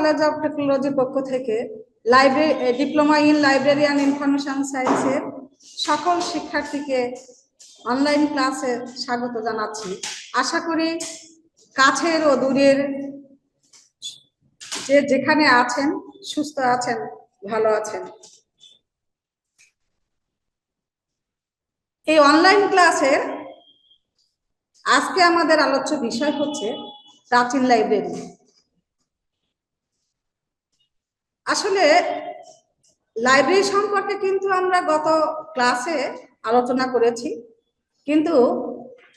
College of টেকনোলজির পক্ষ থেকে library diploma in library and information সায়েন্সের সকল শিক্ষার্থীকে অনলাইন ক্লাসে স্বাগত জানাচ্ছি। আশা করি কাছের ও দূরের যে যেখানে আছেন, সুস্থ আছেন, ভালো আছেন। এই অনলাইন ক্লাসের আজকে আমাদের আলোচ্য বিষয় হচ্ছে প্রাচীন লাইব্রেরি আসলে লাইব্রেরি সম্পর্কে কিন্তু আমরা গত ক্লাসে আলোচনা করেছি। কিন্তু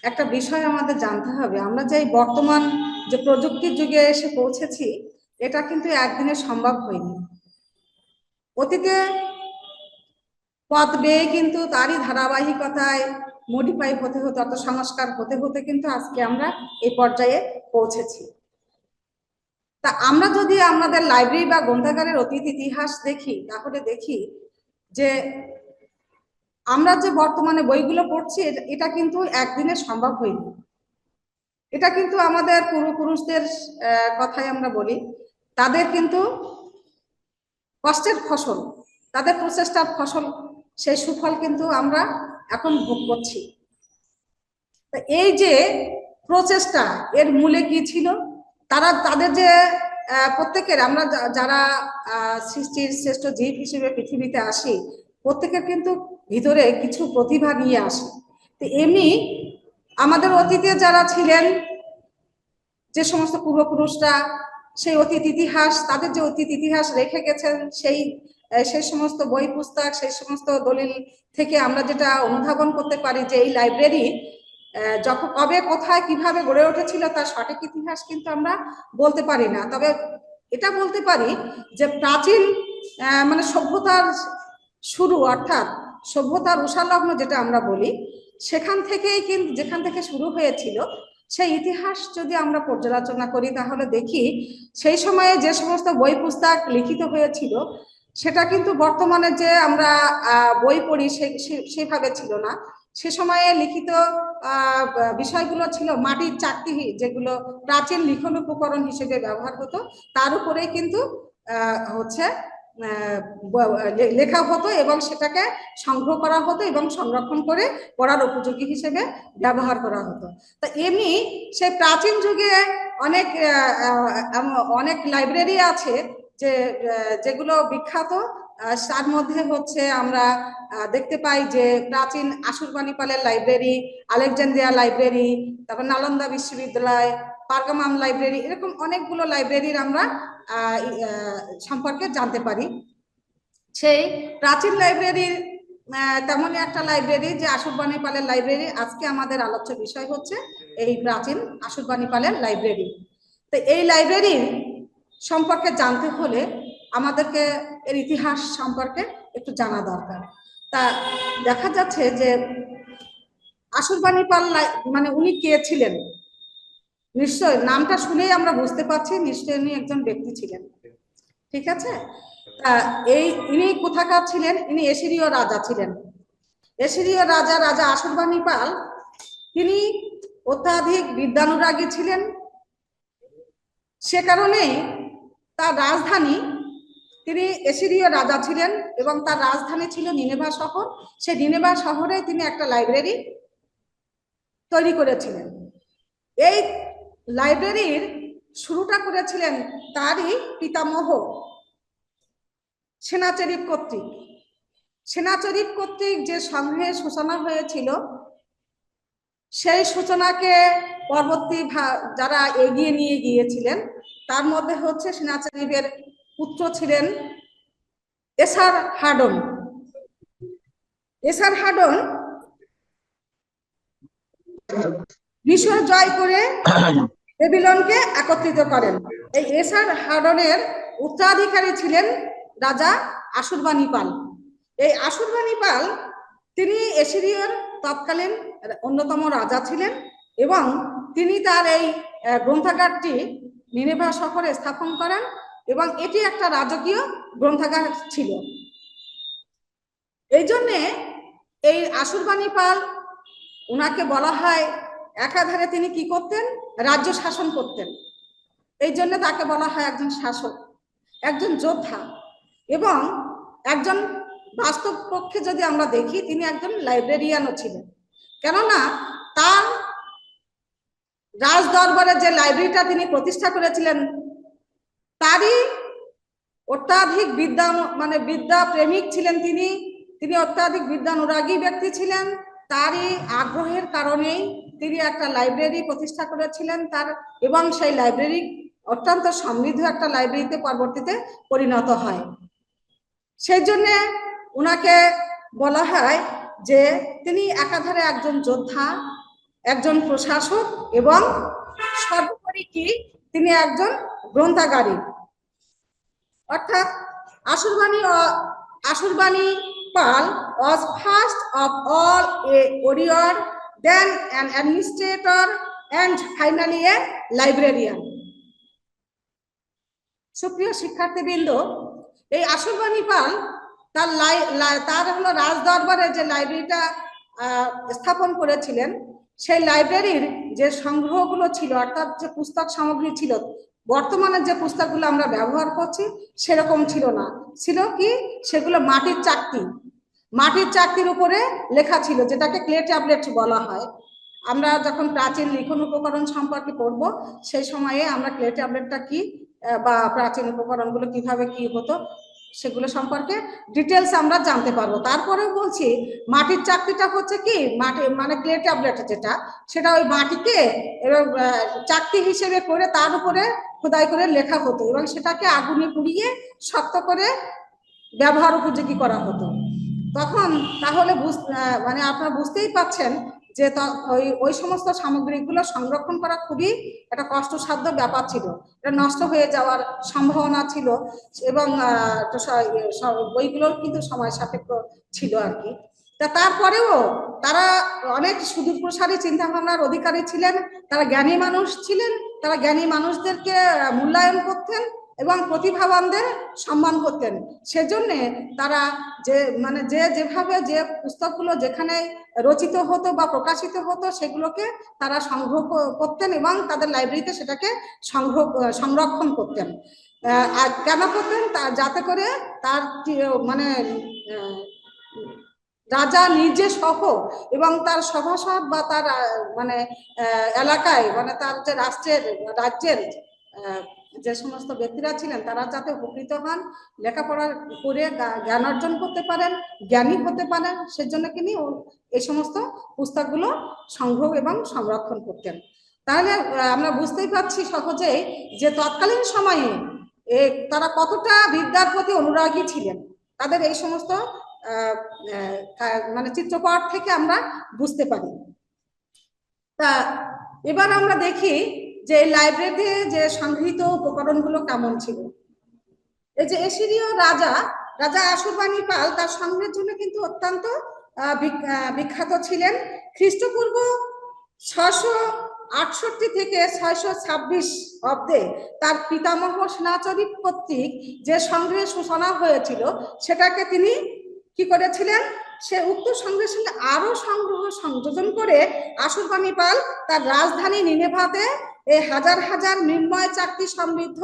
একটা বিষয় আমাদের জানতে হবে। আমরা যে বর্তমান যে প্রযুক্তির যুগে এসে পৌঁছেছি, এটা কিন্তু একদিনে সম্ভব হয়নি। অতীতে পথ বেয়ে কিন্তু তারই ধারাবাহিকতায় মডিফাই হতে হতে অত সংস্কার হতে হতে কিন্তু আজকে আমরা এই পর্যায়ে পৌঁছেছি। তা আমরা যদি আমাদের লাইব্রেরি বা গ্রন্থাগারের অতীত ইতিহাস দেখি, তাহলে দেখি যে আমরা যে বর্তমানে বইগুলো পড়ছি এটা- কিন্তু একদিনে সম্ভব হয়নি। এটা কিন্তু আমাদের পূর্বপুরুষদের কথাই আমরা বলি। তাদের কিন্তু কষ্টের ফসল, তাদের প্রচেষ্টার ফসল, সেই সুফল কিন্তু আমরা এখন ভোগ করছি। এই যে প্রচেষ্টা, এর মূলে কি ছিল? তারা তাদের যে প্রত্যেকের আমরা যারা সৃষ্টির শ্রেষ্ঠ জীব হিসেবে পৃথিবীতে আসি, প্রত্যেকের কিন্তু ভিতরে কিছু প্রতিভা নিয়ে আসে। তো এমনি আমাদের অতীতে যারা ছিলেন, যে সমস্ত পূর্বপুরুষরা, সেই অতীত ইতিহাস, তাদের যে অতীত ইতিহাস রেখে গেছেন, সেই সেই সমস্ত বই পুস্তক, সেই সমস্ত দলিল থেকে আমরা যেটা অনুধাবন করতে পারি যে এই লাইব্রেরি যখন কবে, কোথায়, কীভাবে গড়ে উঠেছিল তার সঠিক ইতিহাস কিন্তু আমরা বলতে পারি না। তবে এটা বলতে পারি যে প্রাচীন মানে সভ্যতার শুরু, অর্থাৎ সভ্যতার উষালগ্ন যেটা আমরা বলি, সেখান থেকেই কিন্তু, যেখান থেকে শুরু হয়েছিল, সেই ইতিহাস যদি আমরা পর্যালোচনা করি, তাহলে দেখি সেই সময়ে যে সমস্ত বই পুস্তক লিখিত হয়েছিল, সেটা কিন্তু বর্তমানে যে আমরা বই পড়ি সেভাবে ছিল না। সে সময়ে লিখিত বিষয়গুলো ছিল মাটির চাকতি যেগুলো প্রাচীন লিখন উপকরণ হিসেবে ব্যবহার হতো। তার উপরেই কিন্তু হচ্ছে লেখা হতো এবং সেটাকে সংগ্রহ করা হতো এবং সংরক্ষণ করে পড়ার উপযোগী হিসেবে ব্যবহার করা হতো। তা এমনি সে প্রাচীন যুগে অনেক অনেক লাইব্রেরি আছে যে যেগুলো বিখ্যাত। তার মধ্যে হচ্ছে আমরা দেখতে পাই যে প্রাচীন আশুরবাণীপালের লাইব্রেরি, আলেকজান্দ্রিয়া লাইব্রেরি, তারপর নালন্দা বিশ্ববিদ্যালয়, পারগামাম লাইব্রেরি, এরকম অনেকগুলো লাইব্রেরির আমরা সম্পর্কে জানতে পারি। সেই প্রাচীন লাইব্রেরির তেমনই একটা লাইব্রেরি যে আশুরবাণী পালের লাইব্রেরি, আজকে আমাদের আলোচ্য বিষয় হচ্ছে এই প্রাচীন আশুরবাণী পালের লাইব্রেরি। তো এই লাইব্রেরির সম্পর্কে জানতে হলে আমাদেরকে এর ইতিহাস সম্পর্কে একটু জানা দরকার। তা দেখা যাচ্ছে যে আশুরবাণী পাল লাই- মানে উনি কে ছিলেন? নিশ্চয় নামটা শুনেই আমরা বুঝতে পারছি নিশ্চয়ই উনি একজন ব্যক্তি ছিলেন। ঠিক আছে? তা এই ইনি কোথাকার ছিলেন? ইনি এশিরীয় রাজা ছিলেন। এশিরীয় রাজা রাজা আশুরবাণী পাল, তিনি অত্যাধিক বিদ্যানুরাগী ছিলেন। সে কারণেই তার রাজধানী তিনি এশিরীয় রাজা ছিলেন এবং তার রাজধানী ছিল নিনেভা শহর। সেই নিনেভা শহরে তিনি একটা লাইব্রেরি তৈরি করেছিলেন। এই লাইব্রেরির শুরুটা করেছিলেন তারই পিতামহ সেনাচরিপ কর্তৃক। সেনাচরিপ কর্তৃক যে সংঘের সূচনা হয়েছিল, সেই সূচনাকে পরবর্তী যারা এগিয়ে নিয়ে গিয়েছিলেন, তার মধ্যে হচ্ছে সেনাচরিপের পুত্র ছিলেন এসার হাডন। এসার হাডন মিশর জয় করে বেবিলনকে একত্রিত করেন। এই এসার হাডনের উত্তরাধিকারী ছিলেন রাজা আশুরবাণী পাল। এই আশুরবাণী পাল তিনি এসিরিয়ার তৎকালীন অন্যতম রাজা ছিলেন এবং তিনি তার এই গ্রন্থাগারটি নিনেভা শহরে স্থাপন করেন। এবং এটি একটা রাজকীয় গ্রন্থাগার ছিল। এই জন্যে এই আশুরবাণী পাল ওনাকে বলা হয় একাধারে তিনি কি করতেন? রাজ্য শাসন করতেন। এই জন্য তাকে বলা হয় একজন শাসক, একজন যোদ্ধা এবং একজন বাস্তব পক্ষে যদি আমরা দেখি, তিনি একজন লাইব্রেরিয়ানও ছিলেন। কেননা তার রাজ দরবারে যে লাইব্রেরিটা তিনি প্রতিষ্ঠা করেছিলেন তারই অত্যাধিক বিদ্যা মানে বিদ্যা প্রেমিক ছিলেন তিনি। তিনি অত্যাধিক বিদ্যানুরাগী ব্যক্তি ছিলেন। তারই আগ্রহের কারণেই তিনি একটা লাইব্রেরি প্রতিষ্ঠা করেছিলেন। তার এবং সেই লাইব্রেরি অত্যন্ত সমৃদ্ধ একটা লাইব্রেরিতে পরবর্তীতে পরিণত হয়। সেই জন্যে ওনাকে বলা হয় যে তিনি একাধারে একজন যোদ্ধা, একজন প্রশাসক এবং সর্বোপরি কি তিনি একজন গ্রন্থাগারিক। অর্থাৎ আসুরবাণী আসুরবাণী পাল was first of all a warrior, then an administrator, and finally a librarian. সুপ্রিয় শিক্ষার্থীবৃন্দ এই আসুরবাণী পাল তার তার হলো রাজ দরবারে যে লাইব্রেরিটা স্থাপন করেছিলেন সেই লাইব্রেরির যে সংগ্রহগুলো ছিল অর্থাৎ যে পুস্তক সামগ্রী ছিল বর্তমানে যে পুস্তকগুলো আমরা ব্যবহার করছি, সেরকম ছিল না। ছিল কি? সেগুলো মাটির চাকতি। মাটির চাকতির উপরে লেখা ছিল, যেটাকে ক্লে ট্যাবলেট বলা হয়। আমরা যখন প্রাচীন লিখন উপকরণ সম্পর্কে পড়ব, সেই সময়ে আমরা ক্লে ট্যাবলেটটা কি বা প্রাচীন উপকরণগুলো কীভাবে কি হতো সেগুলো সম্পর্কে ডিটেলস আমরা জানতে পারব। তারপরেও বলছি, মাটির চাকরিটা হচ্ছে কি? মাটি মানে ক্লে ট্যাবলেট যেটা, সেটা ওই মাটিকে এবার চাকরি হিসেবে করে তার উপরে খোদাই করে লেখা হতো এবং সেটাকে আগুনে পুড়িয়ে শক্ত করে ব্যবহার উপযোগী করা হতো। তখন তাহলে মানে আপনারা বুঝতেই পাচ্ছেন যে ওই ওই সমস্ত সামগ্রীগুলো সংরক্ষণ করা খুবই একটা কষ্টসাধ্য ব্যাপার ছিল। এটা নষ্ট হয়ে যাওয়ার সম্ভাবনা ছিল এবং স- ইয়ে, বইগুলোর কিন্তু সময় সাপেক্ষ ছিল আর কি। তা তারপরেও তারা অনেক সুদূর প্রসারী চিন্তা ভাবনার অধিকারী ছিলেন তারা জ্ঞানী মানুষ ছিলেন তারা জ্ঞানী মানুষদেরকে মূল্যায়ন করতেন এবং প্রতিভাবানদের সম্মান করতেন। সেজন্যে তারা যে মানে যে যেভাবে যে পুস্তকগুলো যেখানে রচিত হতো বা প্রকাশিত হতো সেগুলোকে তারা সংগ্রহ করতেন এবং তাদের লাইব্রেরিতে সেটাকে সংগ্রহ, সংরক্ষণ করতেন। আর কেন করতেন? তা, যাতে করে তার মানে রাজা নিজে সহ এবং তার সভাসদ বা তার মানে এলাকায় মানে তার যে রাষ্ট্রের, রাজ্যের যে সমস্ত ব্যক্তিরা ছিলেন, তারা যাতে উপকৃত হন, লেখাপড়া করে জ্ঞান অর্জন করতে পারেন, জ্ঞানী হতে পারেন, সেজন্য তিনি এই সমস্ত পুস্তকগুলো সংগ্রহ এবং সংরক্ষণ করতেন। তাহলে আমরা বুঝতেই পারছি সহজেই যে তৎকালীন সময়ে তারা কতটা বিদ্যার প্রতি অনুরাগী ছিলেন। তাদের এই সমস্ত মানে চিত্রপট থেকে আমরা বুঝতে পারি। তা, এবার আমরা দেখি যে লাইব্রেরিতে যে সংগৃহীত উপকরণগুলো কেমন ছিল? এই যে এশিরীয় রাজা রাজা আশুরবাণী পাল তার সংগ্রহের জন্য কিন্তু অত্যন্ত বিখ্যাত ছিলেন। খ্রিস্টপূর্ব ছশো আটষট্টি থেকে ছয়শো ছাব্বিশ অব্দে তার পিতামহ সেনাচরী কর্তৃক যে সংগ্রহের সূচনা হয়েছিল, সেটাকে তিনি কি করেছিলেন? সে উক্ত সংগ্রহের সঙ্গে আরও সংগ্রহ সংযোজন করে আশুরবাণী পাল তার রাজধানী নিনেভাতে এই হাজার হাজার মৃন্ময় চাকতি সমৃদ্ধ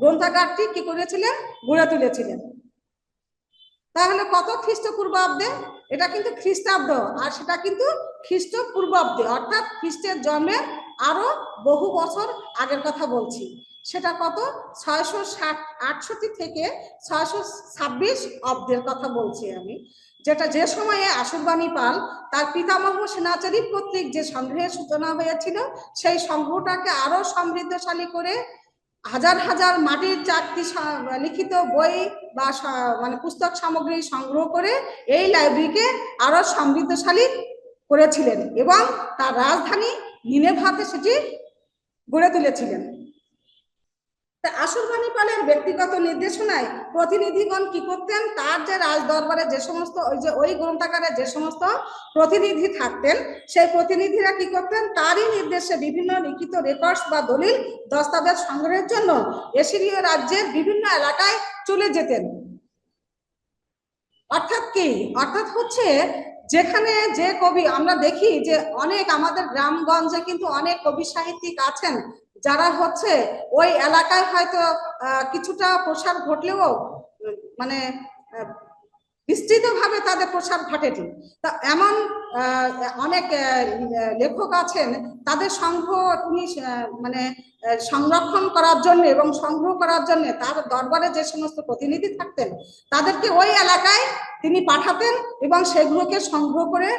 গ্রন্থাগারটি কি করেছিলেন? গড়ে তুলেছিলেন। তাহলে কত খ্রিস্টপূর্বাব্দে? এটা কিন্তু খ্রিস্টাব্দ, আর সেটা কিন্তু খ্রিস্টপূর্বাব্দে, অর্থাৎ খ্রিস্টের জন্মের আরও বহু বছর আগের কথা বলছি। সেটা কত? ছয়শো ষাট, আটষট্টি থেকে ছয়শো ছাব্বিশ অব্দের কথা বলছি আমি। যেটা যে সময়ে আশুরবাণী পাল তার পিতামহ সেনাচারী কর্তৃক যে সংগ্রহের সূচনা হয়েছিল, সেই সংগ্রহটাকে আরও সমৃদ্ধশালী করে হাজার হাজার মাটির চারটি লিখিত বই বা মানে পুস্তক সামগ্রী সংগ্রহ করে এই লাইব্রেরিকে আরও সমৃদ্ধশালী করেছিলেন এবং তার রাজধানী নিনেভাতে সেটি গড়ে তুলেছিলেন। তা আসুরবাণী পালের ব্যক্তিগত নির্দেশনায় প্রতিনিধিগণ কি করতেন? তার যে রাজ দরবারে যে সমস্ত, ওই যে, ওই গ্রন্থাগারে যে সমস্ত প্রতিনিধি থাকতেন, সেই প্রতিনিধিরা কি করতেন? তারই নির্দেশে বিভিন্ন লিখিত রেকর্ডস বা দলিল, দস্তাবেজ সংগ্রহের জন্য এশিরীয় রাজ্যের বিভিন্ন এলাকায় চলে যেতেন। অর্থাৎ কি? অর্থাৎ হচ্ছে যেখানে যে কবি, আমরা দেখি যে অনেক আমাদের গ্রামগঞ্জে কিন্তু অনেক কবি সাহিত্যিক আছেন। যারা হচ্ছে ওই এলাকায় হয়তো কিছুটা প্রসার ঘটলেও মানে বিস্তৃতভাবে তাদের প্রসার ঘটেনি। তা এমন অনেক লেখক আছেন, তাদের সংগ্রহ তিনি মানে সংরক্ষণ করার জন্য এবং সংগ্রহ করার জন্য তার দরবারে যে সমস্ত প্রতিনিধি থাকতেন, তাদেরকে ওই এলাকায় তিনি পাঠাতেন এবং সেগুলোকে সংগ্রহ করে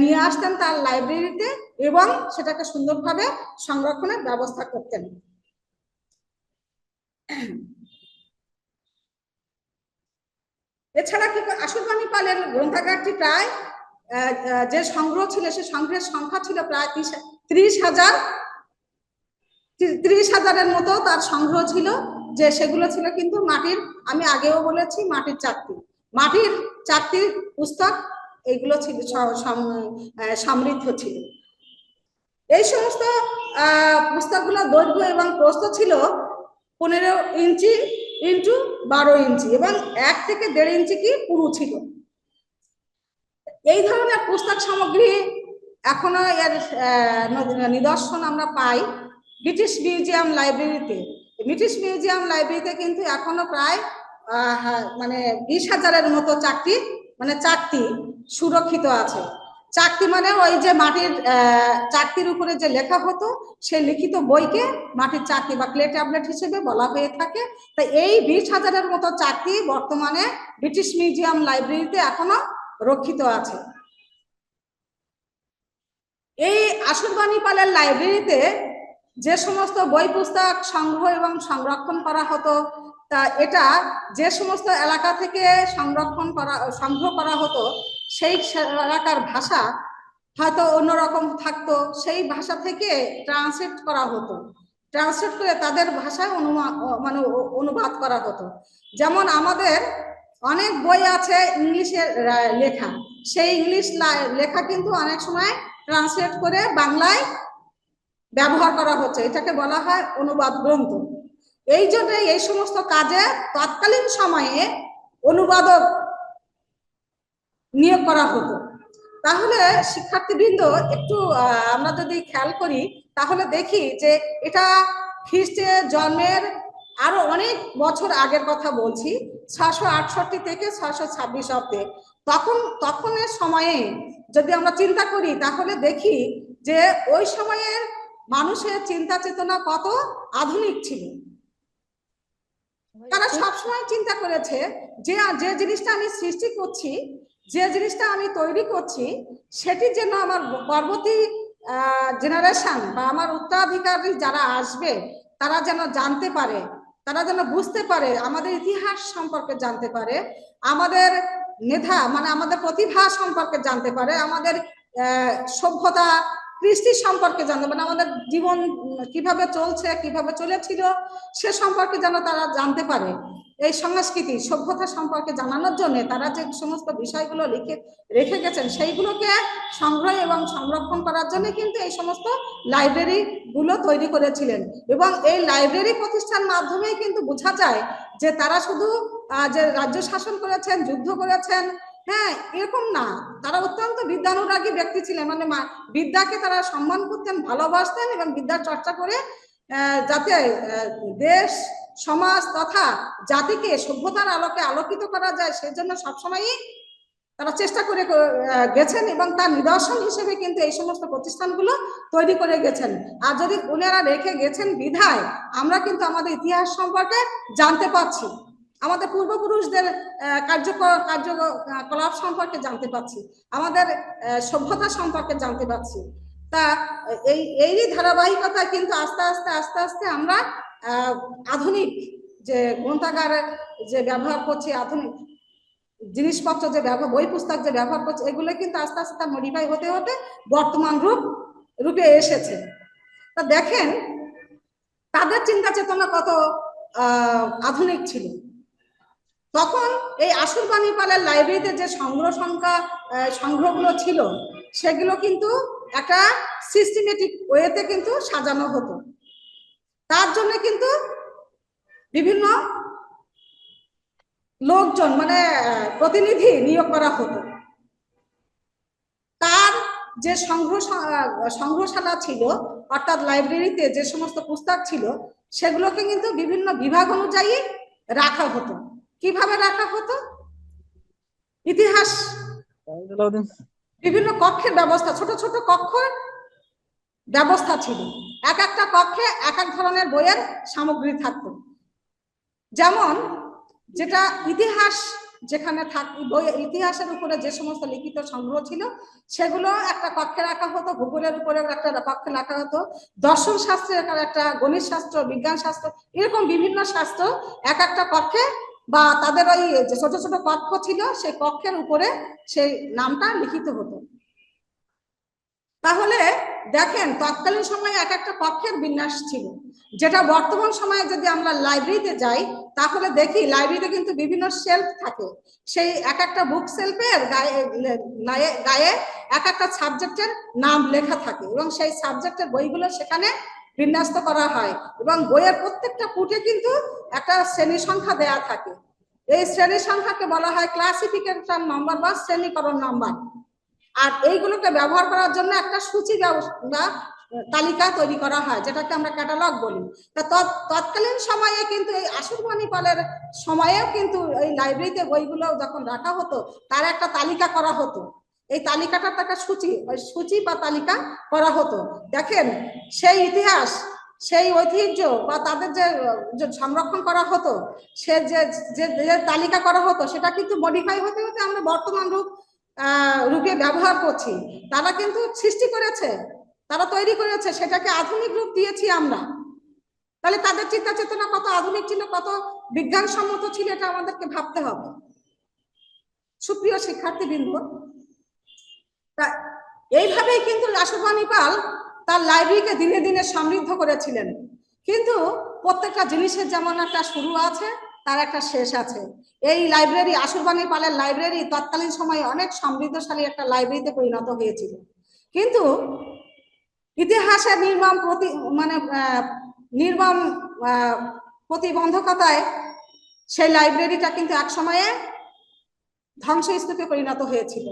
নিয়ে আসতেন তার লাইব্রেরিতে। এবং সেটাকে সুন্দরভাবে সংরক্ষণের ব্যবস্থা করতেন। এছাড়া কি আশুরবাণী পালের গ্রন্থাগারটি প্রায় যে সংগ্রহ ছিল, সে সংগ্রহের সংখ্যা ছিল প্রায় ত্রিশ- হাজার ত্রি- ত্রিশ হাজারের মতো তার সংগ্রহ ছিল, যে সেগুলো ছিল কিন্তু মাটির, আমি আগেও বলেছি, মাটির চারটি। মাটির চারটি পুস্তক, এগুলো ছিল সমৃদ্ধ ছিল। এই সমস্ত পুস্তকগুলো দৈর্ঘ্য এবং প্রস্থ ছিল পনেরো ইঞ্চি ইন্টু বারো ইঞ্চি এবং এক থেকে দেড় ইঞ্চি কি পুরু ছিল। এই ধরনের পুস্তক সামগ্রী এখনও এর নিদর্শন আমরা পাই ব্রিটিশ মিউজিয়াম লাইব্রেরিতে। ব্রিটিশ মিউজিয়াম লাইব্রেরিতে কিন্তু এখনও প্রায় মানে বিশ হাজারের মতো চাকরি মানে চাকতি সুরক্ষিত আছে। চাকতি মানে ওই যে মাটির চাকতির উপরে যে লেখা হতো সেই লিখিত বইকে মাটির চাকতি বা ক্লে ট্যাবলেট হিসেবে বলা হয়ে থাকে। তাই এই বিশ হাজারের মতো চাকতি বর্তমানে ব্রিটিশ মিউজিয়াম লাইব্রেরিতে এখনও রক্ষিত আছে। এই আসরবাণী পালের লাইব্রেরিতে যে সমস্ত বই পুস্তক সংগ্রহ এবং সংরক্ষণ করা হতো, তা এটা যে সমস্ত এলাকা থেকে সংরক্ষণ করা, সংগ্রহ করা হতো সেই এলাকার ভাষা হয়তো অন্যরকম থাকতো। সেই ভাষা থেকে ট্রান্সলেট করা হতো। ট্রান্সলেট করে তাদের ভাষায় অনুমা- মানে অনুবাদ করা হতো। যেমন আমাদের অনেক বই আছে ইংলিশের লেখা। সেই ইংলিশ লেখা কিন্তু অনেক সময় ট্রান্সলেট করে বাংলায় ব্যবহার করা হচ্ছে। এটাকে বলা হয় অনুবাদ গ্রন্থ। এই জন্য এই সমস্ত কাজে তৎকালীন সময়ে অনুবাদক নিয়োগ করা হতো। তাহলে শিক্ষার্থীবৃন্দ একটু আমরা যদি খেয়াল করি, তাহলে দেখি যে এটা খ্রিস্টের জন্মের আরও অনেক বছর আগের কথা বলছি ছশো আটষট্টি থেকে ছশো ছাব্বিশ অব্দে। তখন, তখনের সময়ে যদি আমরা চিন্তা করি, তাহলে দেখি যে ওই সময়ের মানুষের চিন্তা চেতনা কত আধুনিক ছিল। তারা সবসময় চিন্তা করেছে যে যে জিনিসটা আমি সৃষ্টি করছি যে জিনিসটা আমি তৈরি করছি, সেটি যেন আমার পরবর্তী জেনারেশন বা আমার উত্তরাধিকারী যারা আসবে, তারা যেন জানতে পারে, তারা যেন বুঝতে পারে, আমাদের ইতিহাস সম্পর্কে জানতে পারে, আমাদের মেধা মানে আমাদের প্রতিভা সম্পর্কে জানতে পারে, আমাদের সভ্যতা কৃষ্টি সম্পর্কে জানতে মানে আমাদের জীবন কীভাবে চলছে, কীভাবে চলেছিল, সে সম্পর্কে যেন তারা জানতে পারে। এই সংস্কৃতি, সভ্যতা সম্পর্কে জানানোর জন্য তারা যে সমস্ত বিষয়গুলো লিখে, রেখে গেছেন, সেইগুলোকে সংগ্রহ এবং সংরক্ষণ করার জন্য কিন্তু এই সমস্ত লাইব্রেরি গুলো তৈরি করেছিলেন। এবং এই লাইব্রেরি প্রতিষ্ঠান মাধ্যমেই কিন্তু বোঝা যায় যে তারা শুধু যে রাজ্য শাসন করেছেন, যুদ্ধ করেছেন হ্যাঁ এরকম না। তারা অত্যন্ত বিদ্যানুরাগী ব্যক্তি ছিলেন। মানে বিদ্যাকে তারা সম্মান করতেন, ভালোবাসতেন এবং বিদ্যার চর্চা করে যাতে দেশ, সমাজ তথা জাতিকে সভ্যতার আলোকে আলোকিত করা যায়, সেজন্য সবসময়ই তারা চেষ্টা করে গেছেন এবং তার নিদর্শন হিসেবে কিন্তু এই সমস্ত প্রতিষ্ঠানগুলো তৈরি করে গেছেন। আর যদি ওনারা রেখে গেছেন বিধায়, আমরা কিন্তু আমাদের ইতিহাস সম্পর্কে জানতে পারছি। আমাদের পূর্বপুরুষদের কার্যকর কার্যকলাপ সম্পর্কে জানতে পারছি। আমাদের সভ্যতা সম্পর্কে জানতে পারছি। তা, এই এই ধারাবাহিকতা কিন্তু আস্তে আস্তে আস্তে আস্তে আমরা আধুনিক যে গ্রন্থাগারের যে ব্যবহার করছি, আধুনিক জিনিসপত্র যে ব্যবহার, বই পুস্তক যে ব্যবহার করছে, এগুলো কিন্তু আস্তে আস্তে তার মডিফাই হতে হতে বর্তমান রূপ, রূপে এসেছে। তা দেখেন, তাদের চিন্তা চেতনা কত আধুনিক ছিল। তখন এই আসুরবাণী পালের লাইব্রেরিতে যে সংগ্রহ সংখ্যা সংগ্রহগুলো ছিল, সেগুলো কিন্তু একটা সিস্টেমেটিক ওয়েতে কিন্তু সাজানো হতো। তার জন্য কিন্তু বিভিন্ন লোকজন মানে প্রতিনিধি নিয়োগ করা হতো। তার যে সংগ্রহ সংগ্রহশালা ছিল, অর্থাৎ লাইব্রেরিতে যে সমস্ত পুস্তক ছিল, সেগুলোকে কিন্তু বিভিন্ন বিভাগ অনুযায়ী রাখা হতো। কীভাবে রাখা হতো? ইতিহাস। বিভিন্ন কক্ষের ব্যবস্থা, ছোট ছোট কক্ষ ব্যবস্থা ছিল। এক একটা কক্ষে এক এক ধরনের বইয়ের সামগ্রী থাকত। যেমন যেটা ইতিহাস যেখানে থাক, বই ইতিহাসের উপরে যে সমস্ত লিখিত সংগ্রহ ছিল, সেগুলো একটা কক্ষে রাখা হতো, ভূগোলের উপরে একটা কক্ষে রাখা হতো। দর্শন শাস্ত্রের একটা গণিত শাস্ত্র, বিজ্ঞান শাস্ত্র, এরকম বিভিন্ন শাস্ত্র এক একটা কক্ষে বা তাদের ওই যে ছোট ছোট কক্ষ ছিল, সেই কক্ষের উপরে সেই নামটা লিখিত হতো। তাহলে দেখেন, তৎকালীন সময়ে এক একটা কক্ষের বিন্যাস ছিল। যেটা বর্তমান সময়ে যদি আমরা লাইব্রেরিতে যাই, তাহলে দেখি লাইব্রেরিতে কিন্তু বিভিন্ন শেলফ থাকে। সেই এক একটা বুক শেলফের গায়ে গায়ে এক একটা সাবজেক্টের নাম লেখা থাকে এবং সেই সাবজেক্টের বইগুলো সেখানে বিন্যস্ত করা হয় এবং বইয়ের প্রত্যেকটা পুটে কিন্তু একটা শ্রেণি সংখ্যা দেয়া থাকে। এই শ্রেণি সংখ্যাকে বলা হয় ক্লাসিফিকেশন নম্বর বা শ্রেণীকরণ নম্বর আর এইগুলোকে ব্যবহার করার জন্য একটা সূচি বা তালিকা তৈরি করা হয়, যেটাকে আমরা ক্যাটালগ বলি। তা তৎকালীন সময়ে কিন্তু এই আসুরবাণী পালের সময়েও কিন্তু এই লাইব্রেরিতে বইগুলো যখন রাখা হতো, তার একটা তালিকা করা হতো। এই তালিকাটার একটা সূচি, ওই সূচি বা তালিকা করা হতো। দেখেন, সেই ইতিহাস, সেই ঐতিহ্য বা তাদের যে সংরক্ষণ করা হতো, সে যে যে তালিকা করা হতো, সেটা কিন্তু মডিফাই হতে হতে আমরা বর্তমান রূপ রূপে ব্যবহার করছি। তারা কিন্তু সৃষ্টি করেছে, তারা তৈরি করেছে, সেটাকে আধুনিক রূপ দিয়েছি আমরা। তাহলে তাদের চিন্তা চেতনা কত আধুনিক ছিল, কত বিজ্ঞানসম্মত ছিল, এটা আমাদেরকে ভাবতে হবে। সুপ্রিয় শিক্ষার্থী বিন্দু এইভাবেই কিন্তু রাসুবাণী পাল তার লাইব্রেরিকে দিনে দিনে সমৃদ্ধ করেছিলেন। কিন্তু প্রত্যেকটা জিনিসের যেমন একটা শুরু আছে, তার একটা শেষ আছে। এই লাইব্রেরি, আশুরবাণী পালের লাইব্রেরি তৎকালীন সময়ে অনেক সমৃদ্ধশালী একটা লাইব্রেরিতে পরিণত হয়েছিল। কিন্তু ইতিহাসের নির্মম প্রতি মানে নির্মম প্রতিবন্ধকতায় সেই লাইব্রেরিটা কিন্তু এক সময়ে ধ্বংসস্তূপে পরিণত হয়েছিল।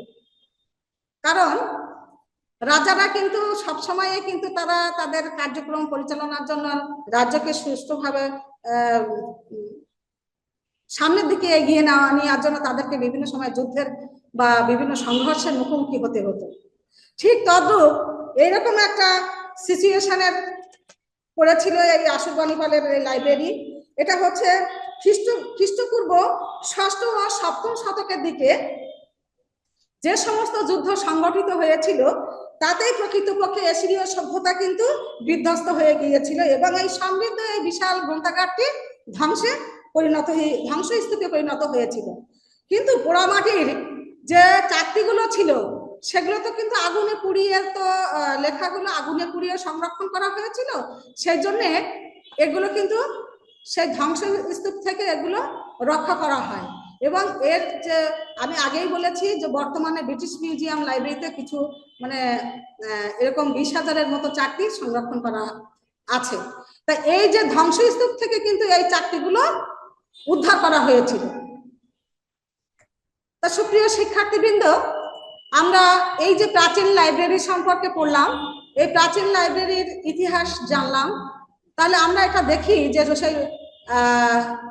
কারণ রাজারা কিন্তু সবসময়ে কিন্তু তারা তাদের কার্যক্রম পরিচালনার জন্য রাজ্যকে সুষ্ঠুভাবে সামনের দিকে এগিয়ে নেওয়া, নেওয়ার জন্য তাদেরকে বিভিন্ন সময় যুদ্ধের বা বিভিন্ন সংঘর্ষের মুখোমুখি হতে হতো। ঠিক তদ্রূপ এইরকম একটা সিচুয়েশনের পড়েছিল এই আশুবাণী পালের লাইব্রেরি এটা হচ্ছে খ্রিস্ট, খ্রিস্টপূর্ব ষষ্ঠ ও সপ্তম শতকের দিকে যে সমস্ত যুদ্ধ সংগঠিত হয়েছিল তাতেই প্রকৃতপক্ষে এশিরীয় সভ্যতা কিন্তু বিধ্বস্ত হয়ে গিয়েছিল এবং এই সমৃদ্ধ এই বিশাল গ্রন্থাগারটি ধ্বংসে পরিণত হয়ে, ধ্বংসস্তূপে পরিণত হয়েছিল। কিন্তু পোড়ামাটির যে চাকরিগুলো ছিল সেগুলো তো কিন্তু আগুনে পুড়িয়ে তো লেখাগুলো আগুনে পুড়িয়ে সংরক্ষণ করা হয়েছিল সেই জন্যে এগুলো কিন্তু সেই ধ্বংস স্তূপ থেকে এগুলো রক্ষা করা হয়। এবং এর যে, আমি আগেই বলেছি যে বর্তমানে ব্রিটিশ মিউজিয়াম লাইব্রেরিতে কিছু মানে এরকম বিশ হাজারের মতো চাকরি সংরক্ষণ করা আছে। তা এই যে ধ্বংসস্তূপ থেকে কিন্তু এই চাকরিগুলো উদ্ধার করা হয়েছিল। তা সুপ্রিয় শিক্ষার্থীবৃন্দ, আমরা এই যে প্রাচীন লাইব্রেরি সম্পর্কে পড়লাম, এই প্রাচীন লাইব্রেরির ইতিহাস জানলাম। তাহলে আমরা এটা দেখি যে সেই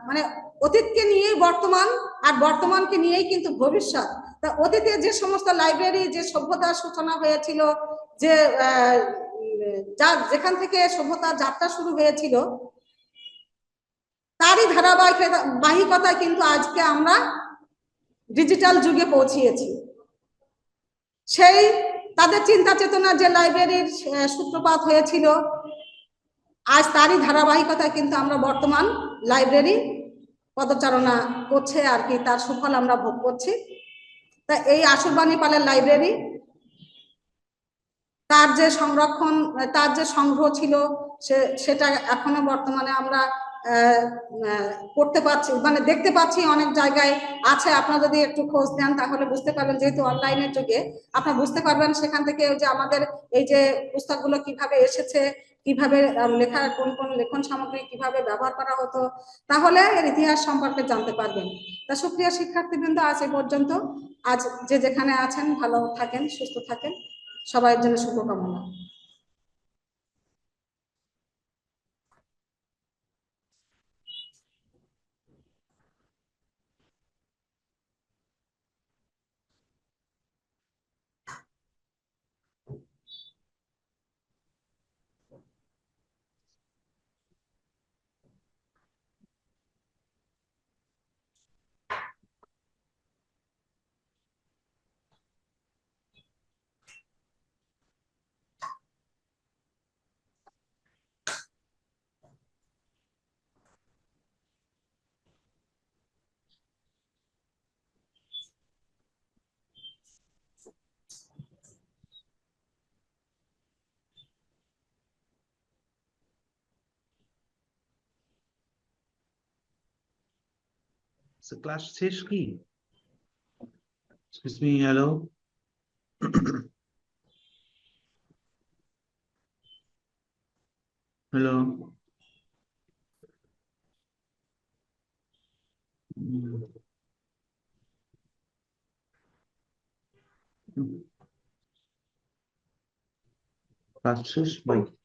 মানে অতীতকে নিয়েই বর্তমান আর বর্তমানকে নিয়েই কিন্তু ভবিষ্যৎ। তা অতীতে যে সমস্ত লাইব্রেরি যে সভ্যতার সূচনা হয়েছিল, যে যা, যেখান থেকে সভ্যতার যাত্রা শুরু হয়েছিল, তারই ধারাবাহিকতায় কিন্তু আজকে আমরা ডিজিটাল যুগে পৌঁছিয়েছি। সেই, তাদের চিন্তা চেতনা যে লাইব্রেরির সূত্রপাত হয়েছিল, আজ তারই ধারাবাহিকতায় কিন্তু আমরা বর্তমান লাইব্রেরি পদচারণা করছে আর কি, তার সুফল আমরা ভোগ করছি। তা এই আসুরবাণী পালের লাইব্রেরি তার যে সংরক্ষণ, তার যে সংগ্রহ ছিল, সে, সেটা এখনও বর্তমানে আমরা করতে পারছি মানে দেখতে পাচ্ছি অনেক জায়গায় আছে। আপনারা যদি একটু খোঁজ দেন তাহলে বুঝতে পারবেন, যেহেতু অনলাইনের যুগে, আপনারা বুঝতে পারবেন সেখান থেকে যে আমাদের এই যে পুস্তকগুলো কীভাবে এসেছে কীভাবে লেখা, কোন কোন লেখন সামগ্রী কীভাবে ব্যবহার করা হতো, তাহলে এর ইতিহাস সম্পর্কে জানতে পারবেন। তা সুপ্রিয় শিক্ষার্থীবৃন্দ, আজ এ পর্যন্ত। আজ যে যেখানে আছেন, ভালো থাকেন, সুস্থ থাকেন। সবার জন্য শুভকামনা। So class শেষ কি? Excuse me, hello? Hello? Hmm. Class শেষ? Bye.